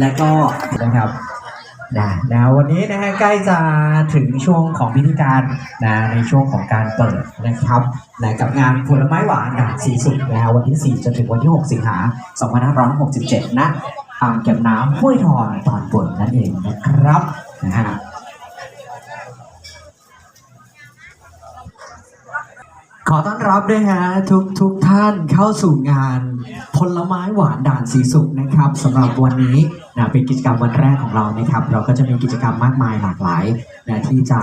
และก็นะครับนะนะวันนี้นะฮะใกล้จะถึงช่วงของพิธีการนะในช่วงของการเปิดนะครับนะกับงานผลไม้หวานด่านสีสุดนะฮะวันที่ 4 จนถึงวันที่ 6 สิงหา2567นะอ่างเก็บน้ำห้วยทองตอนบนนั่นเองนะครับนะฮะ อต้อนรับด้วยฮะทุกทุกท่านเข้าสู่งานผลไม้หวานด่านสีสุขนะครับสำหรับวันนี้นะเป็นกิจกรรมวันแรกของเรานะครับ เราก็จะมีกิจกรรมมากมายหลากหลายนะที่จะ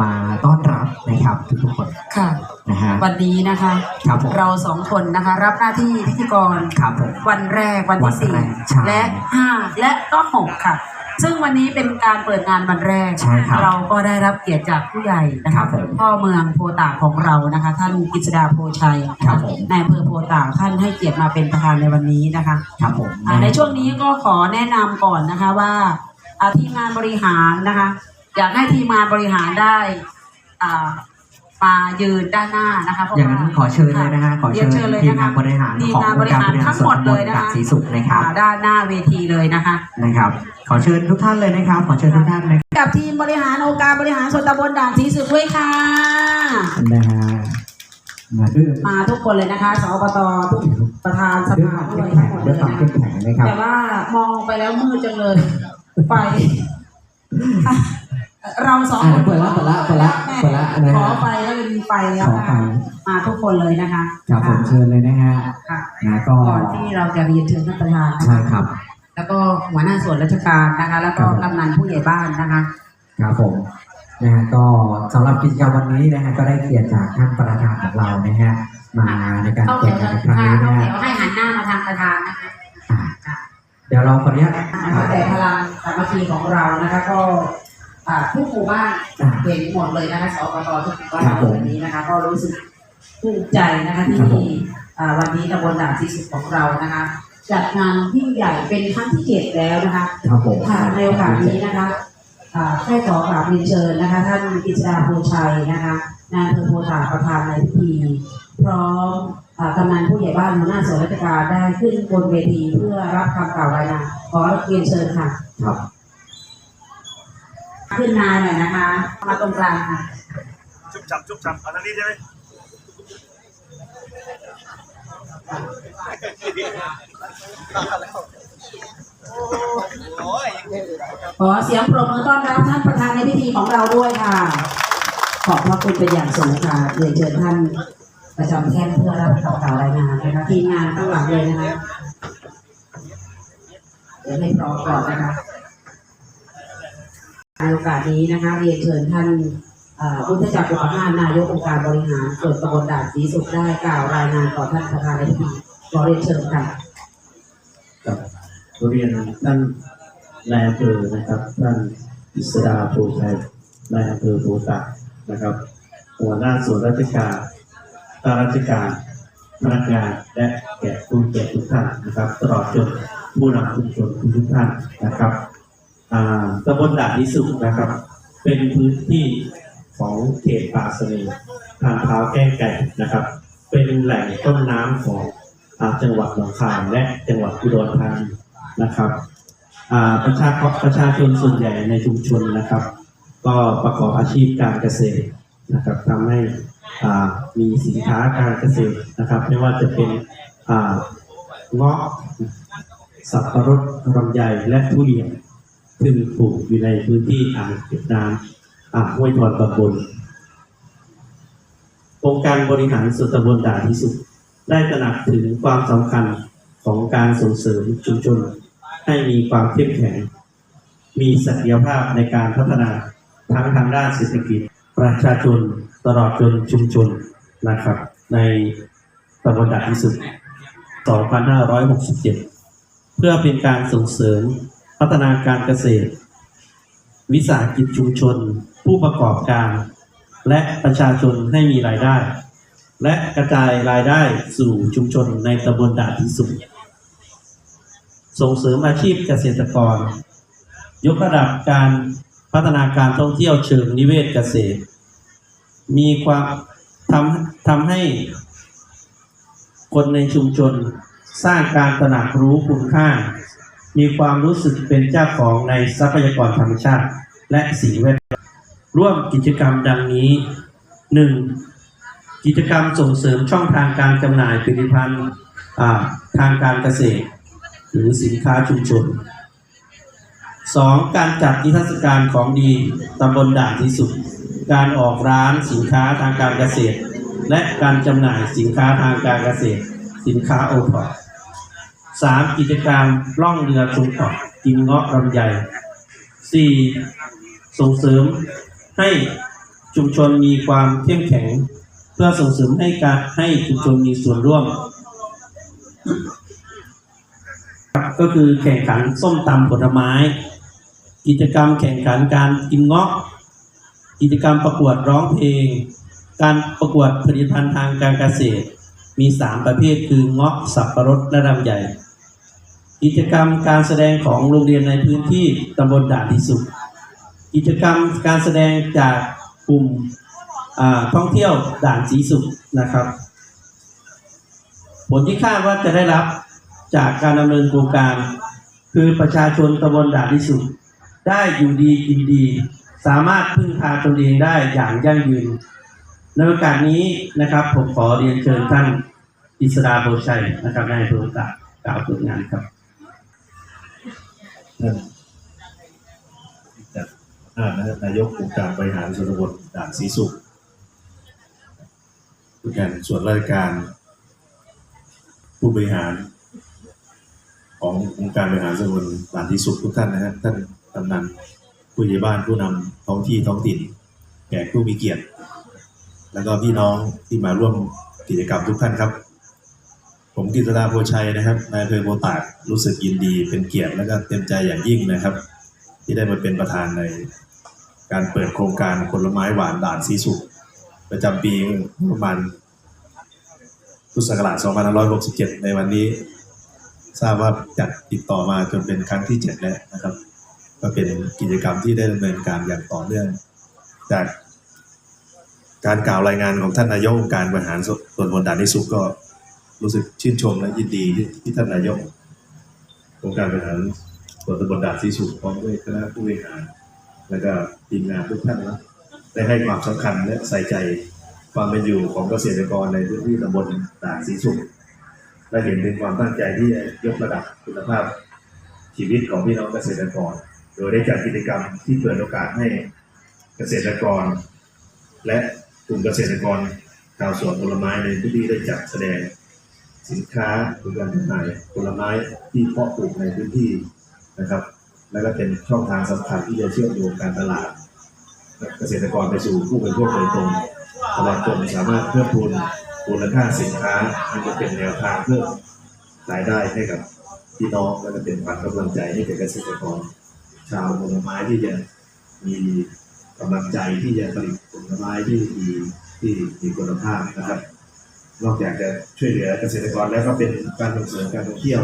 มาต้อนรับนะครับทุกๆคนค่ะ นะฮะ วันนี้นะคะ ครับผมเราสองคนนะคะ รับหน้าที่พิธีกรครับผมวันแรกวันวัที่นสี่แรกใช่ และห้าและก็หกค่ะ ซึ่งวันนี้เป็นการเปิดงานวันแรก ใช่ครับเราก็ได้รับเกียรติจากผู้ใหญ่นะครัคะบผมพ่อเมืองโพตากของเรานะคะ ท่านกฤษดาโพชัยนะครัคะบผมในอำเภอโพตากท่านให้เกียรติมาเป็นประธานในวันนี้นะคะ ครับผม อ่าในช่วงนี้ก็ขอแนะนำก่อนนะคะว่าอ่าทีมงานบริหารนะคะ อยากให้ทีมงานบริหารได้อ่า มายืนด้านหน้านะคะเพระอย่างนั้นว่ขอเชิญเลยนะฮะขอเชิญรียนเลยทีมนะคะงานบริหารทีมของงานอบงริค์การหารบริหารทั้งส่หมวนดตำบเลลยนะด่านคะสีสุขนะครับอ่าด้านหน้าเวทีเลยนะคะนะครับ ขอเชิญทุกท่านเลยนะครับ ขอเชิญทุกท่านนะกับทีมบริหารองค์การบริหารส่วนตำบลด่านสีสุขด้วยค่ะนะฮะมาด้วยมาทุกคนเลยนะคะสอบตทุกประธานสด้วยภาความด้เข้วยมทั้แข็งงหมดด้วยความเข้มแข็งนะครับเลยนะคะแต่ว่ามองไปแล้วมืดจังเลยไฟ เราสองอ่าคนเปิดละเปิดละเปิดละเปิดละนะขอฮะไฟแล้วเป็นไฟแล้วขอไฟค่ะมาทุกคนเลยนะคะครับผมเชิญเลยนะฮะค่ะนะก็ก่อนที่เราจะเรียนเชิญท่านประธานนะใช่คะครับ แล้วก็หัวหน้าส่วนราชการนะคะ แล้วก็ครับกำนันผู้ใหญ่บ้านนะคะครับผมนะฮะก็สำหรับกิจกรรมวันนี้นะฮะก็ได้เกียรติจากท่านประธานของเรานะฮะมาในการเข้าเปิแถดวงานในครั้งค่ะนี้เข้านะฮะแถวให้หันหน้ามาทางประธานนะคะอ่าเดี๋ยวเราขออนุญาตนะคะแต่พลังสามัคคีของเรานะคะก็อ่า ทุกหมู่บ้านอ่าเห็นหมดเลยนะคะสอบตทุกหมู่บ้านครับผมวันนี้นะคะ ก็รู้สึกภูมิใจนะคะที่ครับผมอ่าวันนี้ตำบลด่านที่สุดของเรานะคะจัดงานที่งใหญ่เป็นครั้งที่เจ็ดแล้วนะคะครับผมค่ะในโอกาสนี้นะคะอ่าให้ขอกราบเรียนเชิญนะคะ ท่านกฤษดาภูชัยนะคะนายอำเภอโพธาประธานในพิธีพร้อมอ่ากำนันผู้ใหญ่บ้านหัวหน้าส่วนราชการได้ขึ้นบนเวทีเพื่อรับคำกล่าวรายงานขอเรียนเชิญค่ะครับ ขึ้นนายหน่อยนะคะ มาตรงกลางค่ะ จุ๊บจับจุ๊บจับเอาทางนี้ใช่ไหมขอเสียงปรบมือต้อนรับท่านประธานในพิธีของเราด้วยค่ะ ขอบพระคุณเป็นอย่างสูงค่ะเรียนเชิญท่านประจำแท่นเพื่อรับคำกล่าวรายงานนะคะทีมงานข้างหลังเลยนะคะเดี๋ยวให้พร้อมก่อนนะคะ ในโอกาสนี้นะคะเรียนเชิญท่านอุทจักรอุปนานายกองค์การบริหารส่วนตำบลด่านศรีสุขได้กล่าวรายงานต่อท่านประธานในพิธีขอเรียนเชิญค่ะกับเรียนท่านนายอำเภอนะครับท่านอิสดาโพชัยนายอำเภอโพตากนะครับ หัวหน้าส่วนราชการข้าราชการพนักงานและแขกผู้เกียรติทุกท่านนะครับ ตลอดจนผู้นำชุมชนทุกท่านนะครับ ตำบลด่านนิสุขนะครับ เป็นพื้นที่ของเขตป่าสนีทางเท้าแก้งไก่นะครับ เป็นแหล่งต้นน้ำของอจังหวัดหนองคายและจังหวัดอุดรธานีนะครับประชาประชาชนส่วนใหญ่ในชุมชนนะครับ ก็ประกอบอาชีพการเกษตรนะครับทำให้มีสินค้าการเกษตรนะครับ ไม่ว่าจะเป็นเงาะสับปะรดลำไยและทุเรียน ซึ่งปลูกอยู่ในพื้นที่อ่างเก็บน้ำอ่างห้วยทอนตำบลองค์การบริหารส่วนตำบลด่านที่สุด ได้ตระหนักถึงความสำคัญของการส่งเสริมชุมชน ให้มีความเข้มแข็ง มีศักยภาพในการพัฒนาทั้งทางด้านเศรษฐกิจ ประชาชนตลอดจนชุมชนนะครับ ในตำบลด่านที่สุด 2567 เพื่อเป็นการส่งเสริม พัฒนาการเกษตร วิสาหกิจชุมชน ผู้ประกอบการ และประชาชนให้มีรายได้ และกระจายรายได้สู่ชุมชนในตำบลด่านที่สุดส่งเสริมอาชีพเกษตรกร ยกระดับการพัฒนาการท่องเที่ยวเชิงนิเวศเกษตร มีความทำทำให้คนในชุมชนสร้างการตระหนักรู้คุณค่า มีความรู้สึกเป็นเจ้าของในทรัพยากรธรรมชาติ และสิ่งแวดล้อมร่วมกิจกรรมดังนี้ 1. กิจกรรมส่งเสริมช่องทางการจำหน่ายผลิตภัณฑ์ทางการเกษตร หรือสินค้าชุมชน 2. การจัดนิทรรศการของดีตำบลด่านที่สุด การออกร้านสินค้าทางการเกษตร และการจำหน่ายสินค้าทางการเกษตร สินค้าโอท็อป สามกิจกรรมล่องเรือชมเกาะกินเงาะลำไยสี่ส่งเสริมให้ชุมชนมีความเข้มแข็ง เพื่อส่งเสริมให้การให้ชุมชนมีส่วนร่วม ก็คือแข่งขันส้มตำผลไม้ กิจกรรมแข่งขันการกินเงาะ กิจกรรมประกวดร้องเพลง การประกวดผลิตภัณฑ์ทางการเกษตร มีสามประเภทคือเงาะสับปะรดและลำไย กิจกรรมการแสดงของโรงเรียนในพื้นที่ตำบลด่านที่สุดกิจกรรมการแสดงจากกลุ่มท่องเที่ยวด่านสีสุขนะครับ ผลที่คาดว่าจะได้รับจากการดำเนินโครงการ คือประชาชนตำบลด่านที่สุดได้อยู่ดีกินดี สามารถพึ่งพาตนเองได้อย่างยั่งยืนในโอกาสนี้นะครับ ผมขอเรียนเชิญท่านอิสราโบชัยนะครับนายอำเภอตากกล่าวเปิดงานครับ ท่านจากอ่านะนายกองค์การบริหารส่วนตำบลด่านศรีสุขผู้แทนส่วนราชการ ผู้บริหาร ขององค์การบริหารส่วนตำบลด่านศรีสุขทุกท่านนะฮะท่านกำนันผู้ใหญ่บ้านผู้นำท้องที่ท้องถิ่นแขกผู้มีเกียรติ แล้วก็พี่น้องที่มาร่วมกิจกรรมทุกท่านครับ ผมกิตดาโพชัยนะครับนายอำเภอโบวตากรู้สึกยินดีเป็นเกียรติและก็เต็มใจอย่างยิ่งนะครับ ที่ได้มาเป็นประธานในการเปิดโครงการผลไม้หวานด่านสีสุประจำปีประมาณพุทธศักราช2567 ในวันนี้ ทราบว่าจัดติดต่อมาจนเป็นครั้งที่ 7 แล้วนะครับ ก็เป็นกิจกรรมที่ได้ดำเนินการอย่างต่อเนื่อง จากการกล่าวรายงานของท่านนายกองค์การบริหารส่วนบลด่านนิสุก็ รู้สึกชื่นชมและยินดีที่ท่านนายกองค์การบริหารส่วนตำบลด่านสีสุขพร้อมด้วยคณะผู้บริหาร และก็ทีมงานทุกท่านนะได้ให้ความสำคัญและใส่ใจความเป็นอยู่ของเกษตรกรในพื้นที่ตำบลด่านสีสุขและเห็นถึงความตั้งใจที่จะยกระดับคุณภาพชีวิตของพี่น้องเกษตรกร โดยได้จัดกิจกรรมที่เปิดโอกาสให้เกษตรกร และกลุ่มเกษตรกรชาวสวนผลไม้ในพื้นที่ได้จัดแสดง สินค้าหรือการจำหน่ายผลไม้ที่เพาะปลูกในพื้นที่นะครับ และก็เป็นช่องทางสำคัญที่จะเชื่อมโยงการตลาด เกษตรกรไปสู่ผู้บริโภคโดยตรงตลอดจนสามารถเพิ่มพูนมูลค่าสินค้ามันจะเป็นแนวทางเพิ่มรายได้ให้กับพี่น้องและก็เป็นขวัญกำลังใจให้แกับเกษตรกร ชาวผลไม้ที่จะมีกำลังใจที่จะผลิตผลไม้ที่ดีที่มีคุณภาพนะครับ นอกจากจะช่วยเหลือเกษตรกรแล้วก็เป็นการส่งเสริมการท่องเที่ยว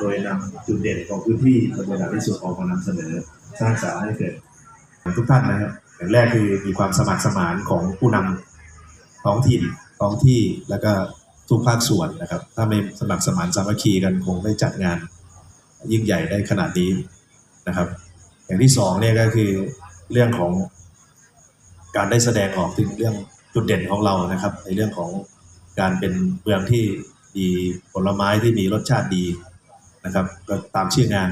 โดยนำจุดเด่นของพื้นที่ตำบลด่านที่สุดออกมานำเสนอสร้างสรรค์ให้เกิดทุกท่านนะครับอย่างแรกคือมีความสมัครสมานของผู้นำท้องถิ่นท้องที่แล้วก็ทุกภาคส่วนนะครับ ถ้าไม่สมัครสมานสามัคคีกันคงไม่จัดงาน ยิ่งใหญ่ได้ขนาดนี้นะครับ อย่างที่สองเนี่ยก็คือเรื่องของการได้แสดงออกถึงเรื่องจุดเด่นของเรานะครับ ในเรื่องของ การเป็นเมืองที่มีผลไม้ที่มีรสชาติดีนะครับก็ตามชื่องาน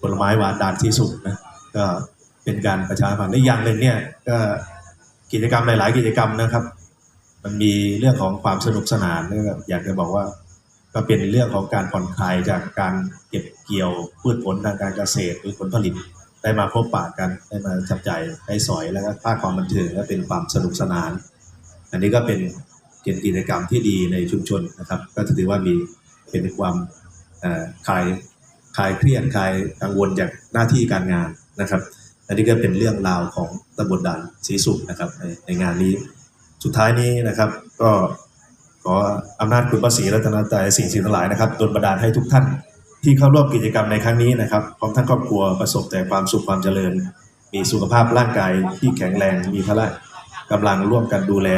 ผลไม้หวานดานที่สุดนะก็เป็นการประชาสัมพันธ์ในอย่างหนึ่งเนี่ยก็กิจกรรมหลาย ๆ กิจกรรมนะครับ มันมีเรื่องของความสนุกสนานนะครับอยากจะบอกว่าก็เป็นเรื่องของการผ่อนคลายจากการเก็บเกี่ยวพืชผลทางการเกษตรหรือผลผลิตได้มาพบปะกันได้มาจับใจ่ายได้สอยแล้วก็ภาคความบันเทิงและเป็นความสนุกสนาน อันนี้ก็เป็น กิจกรรมที่ดีในชุมชนนะครับ ก็ถือว่ามีเป็นความคลายคลายเครียดคลายกังวลจากหน้าที่การงานนะครับ อันนี้ก็เป็นเรื่องราวของตำบลด่านศรีสุขนะครับในในงานนี้ สุดท้ายนี้นะครับ ก็ขออำนาจคุณพระศรีรัตนตรัยสิ่งสิ่งทั้งหลายนะครับดลบันดาลให้ทุกท่านที่เข้าร่วมกิจกรรมในครั้งนี้นะครับพร้อมทั้งครอบครัวประสบแต่ความสุขความเจริญ มีสุขภาพร่างกายที่แข็งแรงมีพละ กำลังร่วมกันดูแล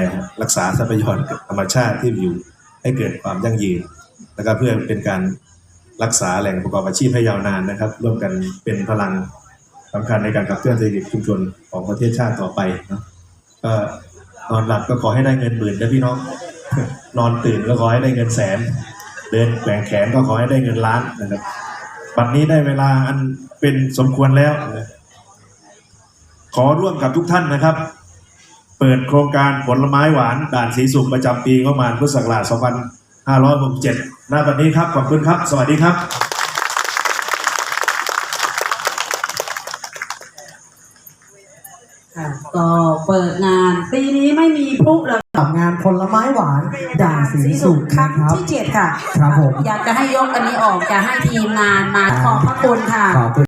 รักษาทรัพยากรธรรมชาติที่อยู่ให้เกิดความยั่งยืน แล้วก็เพื่อเป็นการรักษาแหล่งประกอบอาชีพให้ยาวนานนะครับ ร่วมกันเป็นพลังสำคัญในการขับเคลื่อนเศรษฐกิจชุมชนของประเทศชาติต่อไปเนาะก็นอนหลับก็ขอให้ได้เงินหมื่นนะพี่น้อง นอนตื่นก็ขอให้ได้เงินแสน เดินแกว่งแขนก็ขอให้ได้เงินล้านนะครับบัดนี้ได้เวลาอันเป็นสมควรแล้ว ขอร่วมกับทุกท่านนะครับ เปิดโครงการผลไม้หวานด่านสีสุขประจำปีงบประมาณพุทธศักราช2567ณบัดนี้ครับ ขอบคุณครับ สวัสดีครับ ค่ะก็เปิดงานปีนี้ไม่มีพลุแล้วกับงานผลไม้หวานด่านสีสุขครั้นะงครับ ที่เจ็ดค่ะ ครับผม อยากจะให้ยกอันนี้ออกจะให้ทีมงานมาขอบพระคุณค่ะ ขอบคุณ